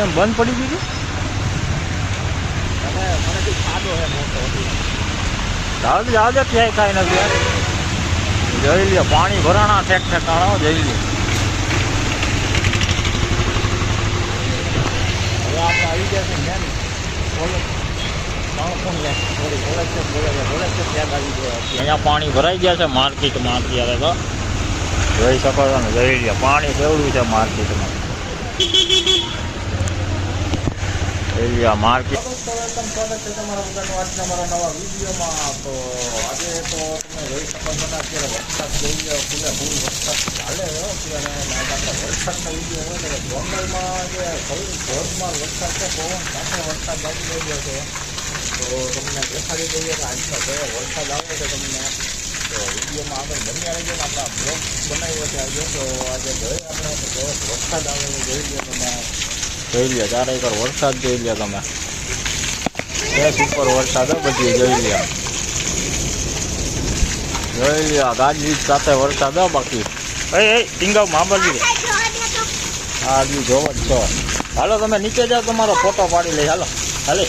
ને એમ બંધ પડી ગયું મને મને કઈ ખાધો હે મોટો જાવ જાવ દે ક્યાંય કાંઈ નથી યાર. જોઈ લ્યો પાણી ભરાણા ઠેક ઠેકાણો જોઈ લ્યો હવે આપણે આવી ગયા છે મેન કોલેજ માણસોને થોડી કોલેજ છે કોલેજ છે કોલેજ છે ત્યાં આવી ગયા છીએ અહીંયા પાણી ભરાઈ ગયા છે માર્કેટમાં અત્યારે તો જોઈ શકો છો ને જોઈ લ્યો પાણી કેવડું છે માર્કેટમાં જોઈ લ્યો માર્કેટ છે મારા નવા વિડીયોમાં તો આજે તો તમે જોઈ છો અત્યારે વરસાદ જોઈ લો ફૂલે ફૂલ વરસાદ ચાલે છે અને આપણે વરસાદનો વીડિયો હોય ને ગોંડલમાં જે ધોધમાર વરસાદ છે પવન સાથે વરસાદ આવી રહ્યો છે તો તમને દેખાડી દઈએ કે વરસાદ આવે છે તમને તો વિડીયોમાં આગળ બન્યા રહીજો આપણા બ્લોગ બનાવ્યો છે આજે. તો આજે જોઈએ આપણે વરસાદ આવે જોઈ લો તમે. જોઈ લ્યો ચારે એકર વરસાદ જોઈ લ્યો તમે. એક ઉપર વરસાદ બધી જોઈ લ્યો. જોઈ લ્યો ગાજવીજ સાથે વરસાદ બાકી. ટીંગાવ મામલી હા હજી જોવો જ છો. હાલો તમે નીચે જાઓ તમારો ફોટો પાડી લઈ. હાલો હાલે.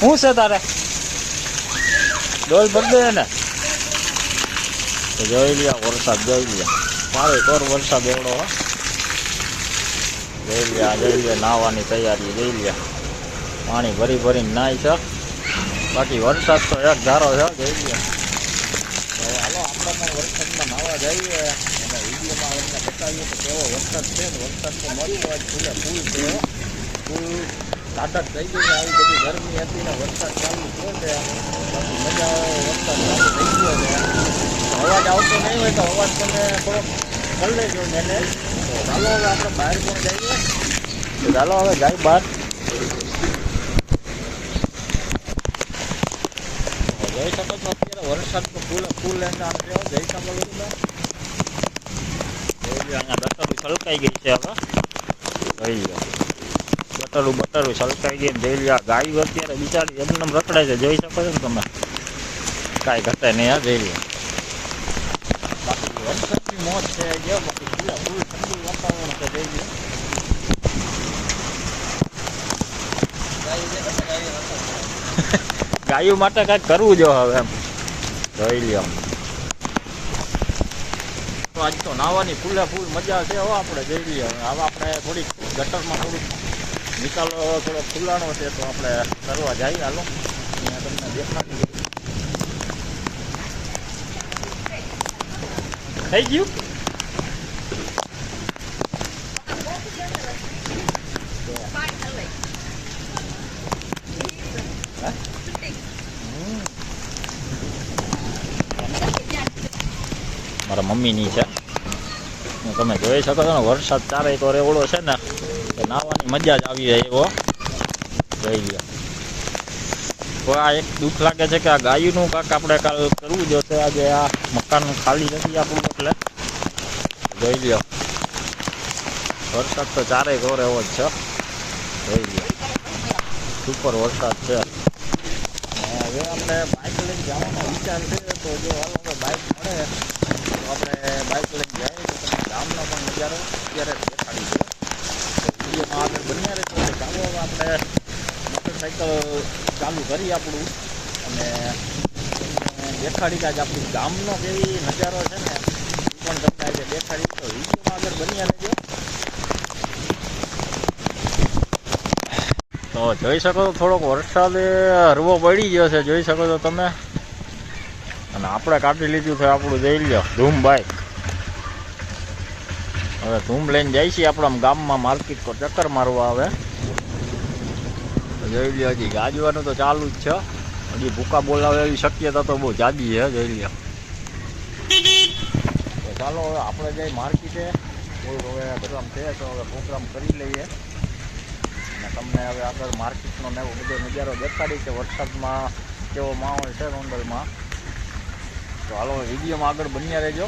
શું છે તારે? ડોલ ભરી દે ને જોઈ લ્યો વરસાદ જોઈ લ્યો. મારે કોર વરસાદ એવડો હો. જોઈ લે જઈ લે, નાહવાની તૈયારી જોઈ લે. પાણી ભરી ભરીને નાય છે. બાકી વરસાદ તો એક ધારો છે, જોઈ લે. હવે હાલો, આપણે પણ વરસાદમાં નાહવા જઈએ. અને વિડીયોમાં એમને બતાવીએ કે કેવો વરસાદ છે ને, વરસાદ તો મળી હોય ફૂલે ફૂલ છે. ફૂલ તાકાત થઈ ગઈ આવી બધી ગરમી હતી ને વરસાદ ચાલુ થયો છે. બાકી મજા આવે, વરસાદ ચાલુ થઈ ગયો છે. અવાજ આવતો નહીં હોય તો અવાજ તમે થોડોક કરી લેજો મને તો ચાલો હવે આપણે બહાર પણ જઈએ? ચાલો હવે જાય બહાર. જોઈ શકો છો અત્યારે. વરસાદ તો ફૂલ ફૂલ લઈને રહ્યો. જઈ શકો છો બટરું છલકાઈ ગઈ છે હવે. જોઈ બટરું ગઈ જોઈ લે આ ગાયું અત્યારે બિચારી એમને રખડાય છે. જોઈ શકો ને તમે? કાંઈ ઘટે નહીં આ જોઈ બાકી વરસાદની મોજ છે, જે બાકી ઠંડુ વાતાવરણ છે જઈ ગયું માટે કાંઈક કરવું જો હવે એમ. જોઈ લ્યો. આજ તો નાવાની ફૂલે ફૂલ મજા છે હો આપણે, જઈ લઈએ હવે આપણે થોડીક ગટરમાં થોડુંક નિકાલો થોડો ખુલ્લાનો છે તો આપણે કરવા જઈએ હાલો. અહીંયા તમને દેખાડી થઈ ગયું? મમ્મીની છે. તમે જોઈ શકો છો ને, વરસાદ ચારે કોર રેવડો છે ને એ નાહવાની મજા જ આવી જાય એવો. જોઈ લ્યો. તો આ એક દુઃખ લાગે છે કે આ ગાયુનું કાંક આપણે કાલ કરવું જોશે આજે આ મકાન ખાલી નથી આપણું એટલે. જોઈ લ્યો. વરસાદ તો ચારેય કોર એવો જ છે. જોઈ લ્યો. સુપર વરસાદ છે. હવે આપણે બાઇક લઈને જવાનો વિચાર છે, તો જો હાલો બાઇક મળે. તો આપણે બાઇક લઈને જાય તો તમને ગામનો પણ નજારો અત્યારે દેખાડી દો વિડીયોમાં આગળ બન્યા રહેતો એટલે આપણે મોટરસાઇકલ ચાલુ કરી આપણું. અને દેખાડી કે આપણું ગામનો કેવી નજારો છે ને, એ પણ તમને આજે દેખાડી તો વિડીયોમાં આગળ બન્યા રહેજો. તો જોઈ શકો છો થોડોક વરસાદ હરવો પડી ગયો છે. જોઈ શકો છો તમે? આપણે કાઢી લીધું છે આપણું જઈ લ્યો. ધૂમ બાઈક હવે ધૂમ લઈને જાય છે આપણા ગામમાં માર્કેટ પર ચક્કર મારવા આવે. જોઈ લ્યો હજી ગાજવાનું તો ચાલુ જ છે. હજી ભૂકા બોલાવે એવી શક્યતા તો બહુ જાજી છે, જઈ લ્યો. ચાલો હવે આપણે જઈ માર્કેટે. કોઈ હવે પ્રોગ્રામ છે તો હવે પ્રોગ્રામ કરી લઈએ. અને તમને હવે આગળ માર્કેટનો ને એવો બધો નજારો દેખાડી છે વરસાદમાં કેવો માહોલ છે ગોંડલમાં તો હાલો વિડીયોમાં આગળ બન્યા રહેજો.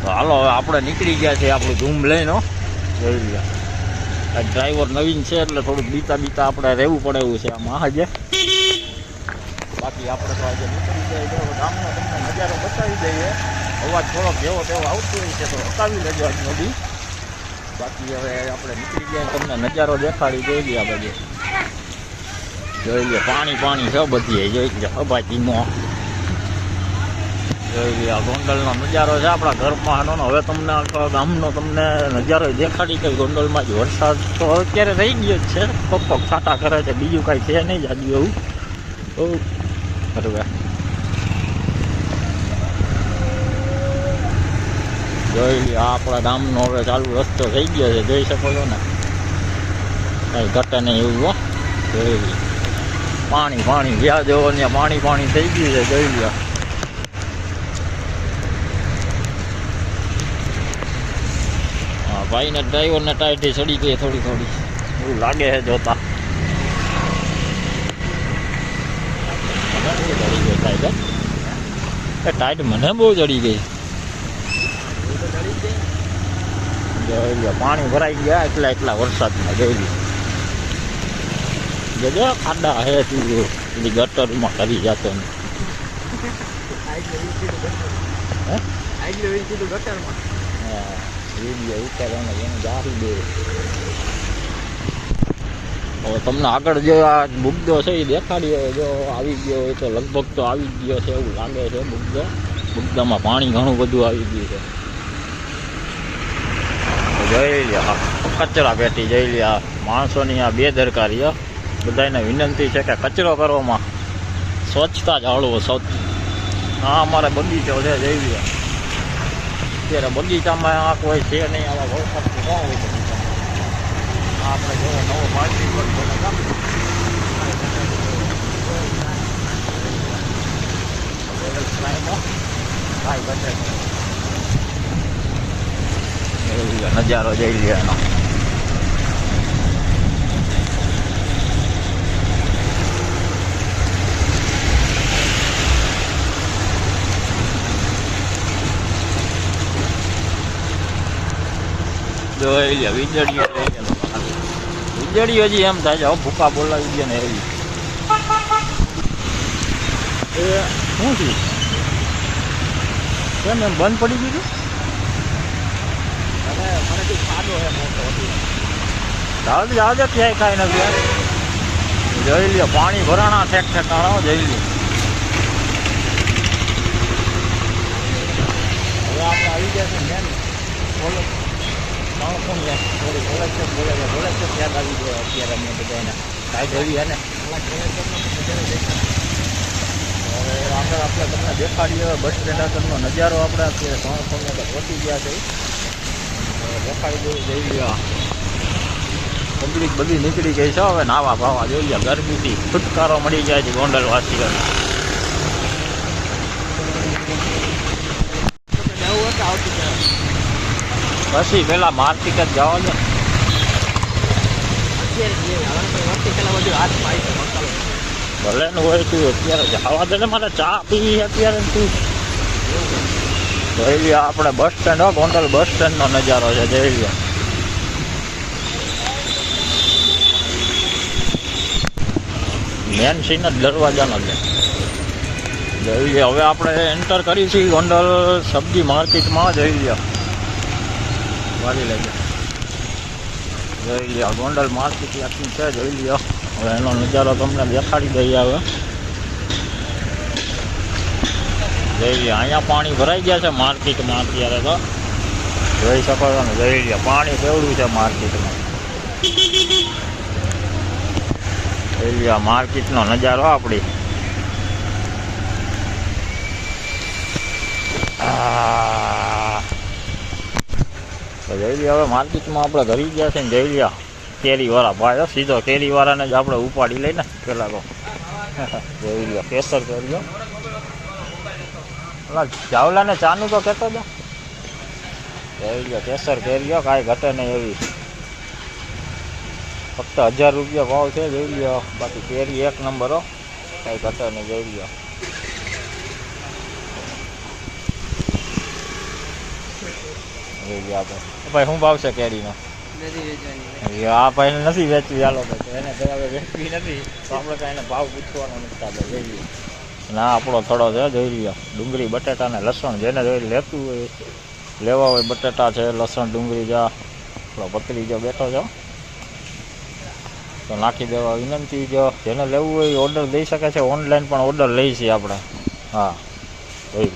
તો હાલો હવે આપણે નીકળી ગયા છે આપણું ધૂમ લઈને. જોઈ ગયા આ ડ્રાઈવર નવીન છે એટલે થોડુંક બીતા બીતા આપણે રહેવું પડે એવું છે આમાં. આજે બાકી આપણે તો આજે નીકળી જાય ગામનો તમને નજારો બતાવી દઈએ. અવાજ થોડોક જેવો તેવો આવતો હોય છે તો બતાવી લેજો આજ નદી બાકી હવે આપણે નીકળી ગયા તમને નજારો દેખાડી દઈ ગયા બાજુ. જોઈ લે, પાણી પાણી છે બધી જોઈ લે અબાજીમાં જોઈ લે, આ ગોંડલનો નજારો છે, આપણા ઘરમાં આનો હવે તમને આખા ગામનો તમને નજારો દેખાડી કે ગોંડલમાં જ વરસાદ તો અત્યારે થઈ ગયો જ છે પગ છાટા કરે છે, બીજું કાંઈ છે નહીં જાજુ એવું. બહુ બરાબર જોઈ લે આપણા ગામનો હવે ચાલુ રસ્તો થઈ ગયો છે, જોઈ શકો છો ને. કાંઈ ઘટે નહીં એવું જોઈ લે. પાણી પાણી ગયા જેવો ને પાણી પાણી થઈ ગયું છે, જોઈ ગયા હા, ભાઈને ડ્રાઈવરને ટાઈટી ચડી ગઈ થોડી થોડી. એવું લાગે છે જોતા. ટાઈટ મને બહુ ચડી ગઈ. પાણી ભરાઈ ગયા એટલા એટલા વરસાદમાં, જોઈ લો જજો ખાડા હે તું પેલી ગટરમાં કરી જતો ને હે? હા, વીડિયો ઉતારવાનો એને જારી દે હવે તમને આગળ જે આ બુગદો છે એ દેખાડી હવે જો આવી ગયો હોય તો લગભગ તો આવી જ ગયો છે એવું લાગે છે બુગદો બુગદામાં પાણી ઘણું બધું આવી ગયું છે તો જોઈ લે હા કચરા પેટી જોઈ લે આ માણસોની આ બેદરકારી હો બધાને વિનંતી છે કે કચરો કરવામાં સ્વચ્છતા જાળવો સ્વચ્છ હા અમારે બગીચો છે જઈ અત્યારે બગીચામાં આ કોઈ છે નહીં આવા વરસાદ ક્યાં હોય બગીચામાં આપણે જો નવો પાર્ટી નજારો જઈ લ્યો જોઈ લે વીજળીઓ વીજળીઓ હજી એમ થાય છે હવે ભૂકા બોલાવી દે ને એવી. એ શું થયું? કેમ એમ બંધ પડી ગયું? મને મને કઈ ખાડો હે મોટો જાવ દે ક્યાંય કાંઈ નથી. જોઈ લ્યો પાણી ભરાણા ઠેક ઠેકાણા જોઈ લ્યો હવે આપણે આવી ગયા છે મેન કોલેજ માણસો ને છે બોલે છે યાદ આવી ગયો અત્યારે મેં બધાને કાંઈ જોઈ હે ને? હવે આગળ આપણે તમને દેખાડીએ બસ સ્ટેન્ડ આગળનો નજારો આપણે અત્યારે ત્રણ ફોન પહોંચી ગયા છે. દેખાડી દેવું જઈ ગયા પબ્લિક બધી નીકળી ગઈ છે હવે નાવા ભાવા જોઈ ગયા ગરમીથી છુટકારો મળી જાય છે ગોંડલ વાસીઓને પછી પેલા માર્કેટ જ જવા દો ભલે હોય તું અત્યારે જવા દે ને મારે ચા પીવી અત્યારે તું. જોઈ આપણે બસ સ્ટેન્ડ હો, ગોંડલ બસ સ્ટેન્ડનો નજારો છે જોઈ લ્યો મેન સીન જ દરવાજાનો છે. જોઈ હવે આપણે એન્ટર કરીશું ગોંડલ સબ્જી માર્કેટમાં જઈ લ્યો વાળી લેજો જોઈ લ્યો, ગોંડલ માર્કેટ આટલી છે જોઈ લ્યો. હવે એનો નજારો તમને દેખાડી દઈએ હવે. જોઈ લ્યો, અહીંયા પાણી ભરાઈ ગયા છે માર્કેટમાં અત્યારે તો. જોઈ શકો છો ને, જોઈ લ્યો, પાણી કેવડું છે માર્કેટમાં. જોઈ લ્યો માર્કેટનો નજારો આપણી. આ તો હવે માર્કેટમાં આપણે ઘરી ગયા છે ને જોઈ લ્યો કેરીવાળા. ભાઈ સીધો કેરીવાળાને જ આપણે ઉપાડી લઈને પેલા તો. જોઈ લ્યો કેસર ઓલા ચાવલાને ચાનું તો કહેતો હતો. જોઈ લ્યો કેસર કેરીઓ કાંઈ ઘટે નહીં એવી. ફક્ત હજાર રૂપિયા ભાવ છે જોઈ લ્યો બાકી કેરી એક નંબર હો. કાંઈ ઘટે નહીં જોઈ લ્યો લ્યો આપણે. ભાઈ શું ભાવ છે કેરીનો આ ભાઈને નથી વેચવી ચાલો ભાઈ. તો એને ભાઈ વેચવી નથી. તો આપણે કાંઈ એને ભાવ પૂછવાનો નથી આપણે જોઈએ ના આપણો થોડો છે જોઈ લ્યો. ડુંગળી બટેટા ને લસણ જેને જોઈ લેતું હોય લેવા હોય બટેટા છે લસણ ડુંગળી જા. આપણો પતરી જો બેઠો છો તો નાખી દેવા વિનંતી જો જેને લેવું હોય ઓર્ડર દઈ શકે છે. ઓનલાઈન પણ ઓર્ડર લઈ છીએ આપણે. હા. જોઈ.